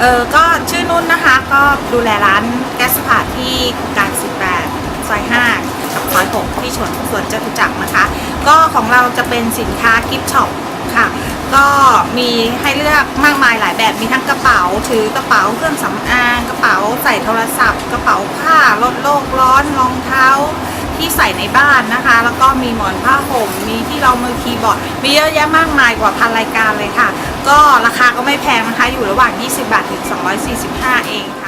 เออก็ชื่อนุ่นนะคะ ก็ดูแลร้านแก๊สผ่าที่การ18ซอย5กับซอย6ที่สวนสวนจตุจักรนะคะ ก็ของเราจะเป็นสินค้ากิฟช็อปค่ะ ก็มีให้เลือกมากมายหลายแบบ มีทั้งกระเป๋า ถือกระเป๋าเครื่องสำอาง กระเป๋าใส่โทรศัพท์ กระเป๋าผ้าลดโลกร้อน รองเท้า ที่ใส่ในบ้านนะคะ แล้วก็มีหมอนผ้าห่มมีที่รองมือคีย์บอร์ดมีเยอะแยะมากมายกว่าพันรายการเลยค่ะ ก็ราคาก็ไม่แพงนะคะ อยู่ระหว่าง 20 บาทถึง 245 เองค่ะ